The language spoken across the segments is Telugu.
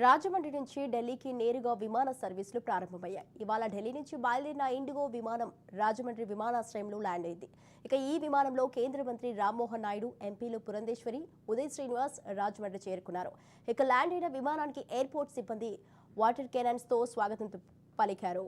రాజమండ్రి నుంచి ఢిల్లీకి నేరుగా విమాన సర్వీసులు ప్రారంభమయ్యాయి. ఇవాళ ఢిల్లీ నుంచి బయలుదేరిన ఇండిగో విమానం రాజమండ్రి విమానాశ్రయంలో ల్యాండ్ అయింది. ఇక ఈ విమానంలో కేంద్ర మంత్రి రామ్మోహన్ నాయుడు ఎంపీలు పురంధేశ్వరి ఉదయ్ శ్రీనివాస్ రాజమండ్రి చేరుకున్నారు. ఇక ల్యాండ్ అయిన విమానానికి ఎయిర్పోర్ట్ సిబ్బంది వాటర్ కెనన్స్తో స్వాగతం పలికారు.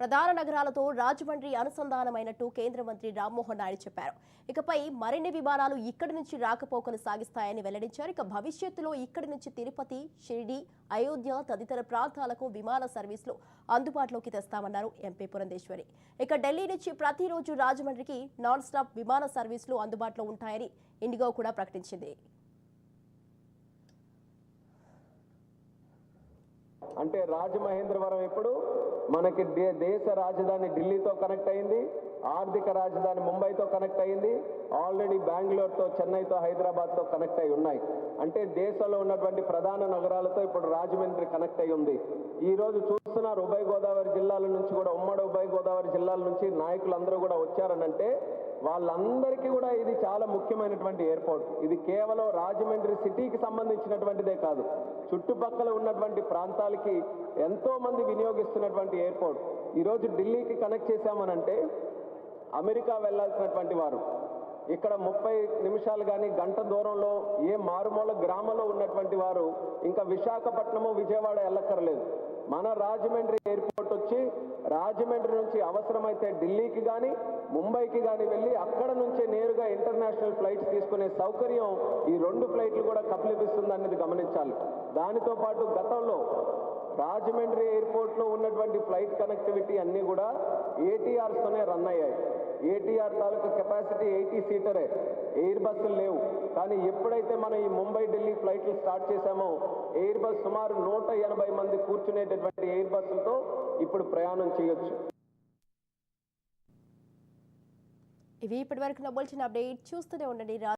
ప్రధాన నగరాలతో రాజమండ్రి అనుసంధానమైనట్టు కేంద్ర మంత్రి రామ్మోహన్ నాయుడు చెప్పారు. ఇకపై మరిన్ని విమానాలు ఇక్కడి నుంచి రాకపోకలు సాగిస్తాయని వెల్లడించారు. ఇక భవిష్యత్తులో ఇక్కడి నుంచి తిరుపతి షిరిడి అయోధ్య తదితర ప్రాంతాలకు విమాన సర్వీసులు అందుబాటులోకి తెస్తామన్నారు ఎంపీ పురంధేశ్వరి. ఇక ఢిల్లీ నుంచి ప్రతిరోజు రాజమండ్రికి నాన్ స్టాప్ విమాన సర్వీసులు అందుబాటులో ఉంటాయని ఇండిగో కూడా ప్రకటించింది. అంటే రాజమహేంద్రవరం ఇప్పుడు మనకి దేశ రాజధాని ఢిల్లీతో కనెక్ట్ అయింది ఆర్థిక రాజధాని ముంబైతో కనెక్ట్ అయింది ఆల్రెడీ బెంగళూరుతో చెన్నైతో హైదరాబాద్తో కనెక్ట్ అయి ఉన్నాయి. అంటే దేశంలో ఉన్నటువంటి ప్రధాన నగరాలతో ఇప్పుడు రాజమండ్రి కనెక్ట్ అయి ఉంది. ఈ రోజు చూస్తున్నారు ఉభయ గోదావరి జిల్లాల నుంచి కూడా ఉమ్మడి ఉభయ గోదావరి జిల్లాల నుంచి నాయకులందరూ కూడా వచ్చారనంటే వాళ్ళందరికీ కూడా ఇది చాలా ముఖ్యమైనటువంటి ఎయిర్పోర్ట్ ఇది కేవలం రాజమండ్రి సిటీకి సంబంధించినటువంటిదే కాదు చుట్టుపక్కల ఉన్నటువంటి ప్రాంతాలకి ఎంతోమంది వినియోగిస్తున్నటువంటి ఎయిర్పోర్ట్ ఈరోజు ఢిల్లీకి కనెక్ట్ చేశామనంటే అమెరికా వెళ్ళాల్సినటువంటి వారు ఇక్కడ ముప్పై నిమిషాలు కానీ గంట దూరంలో ఏ మారుమూల గ్రామంలో ఉన్నటువంటి వారు ఇంకా విశాఖపట్నము విజయవాడ వెళ్ళక్కర్లేదు. మన రాజమండ్రి ఎయిర్పోర్ట్ వచ్చి రాజమండ్రి నుంచి అవసరమైతే ఢిల్లీకి కానీ ముంబైకి కానీ వెళ్ళి అక్కడ నుంచే నేరుగా ఇంటర్నేషనల్ ఫ్లైట్స్ తీసుకునే సౌకర్యం ఈ రెండు ఫ్లైట్లు కూడా కప్పలిపిస్తుంది అనేది గమనించాలి. దానితో పాటు గతంలో రాజమండ్రి ఎయిర్పోర్ట్లో ఉన్నటువంటి ఫ్లైట్ కనెక్టివిటీ అన్నీ కూడా ఏటీఆర్స్తోనే రన్ అయ్యాయి. ఏటీఆర్ తాలూకా కెపాసిటీ ఎయిటీ సీటరే. ఎయిర్ బస్సులు లేవు. కానీ ఎప్పుడైతే మనం ఈ ముంబై ఢిల్లీ ఫ్లైట్లు స్టార్ట్ చేశామో ఎయిర్ బస్ సుమారు నూట ఎనభై మంది కూర్చునేటటువంటి ఎయిర్ బస్సులతో ఇప్పుడు ప్రయాణం చేయొచ్చు. ఇవి ఇప్పటివరకు నవ్వాల్సిన అప్డేట్. చూస్తూనే ఉండండి.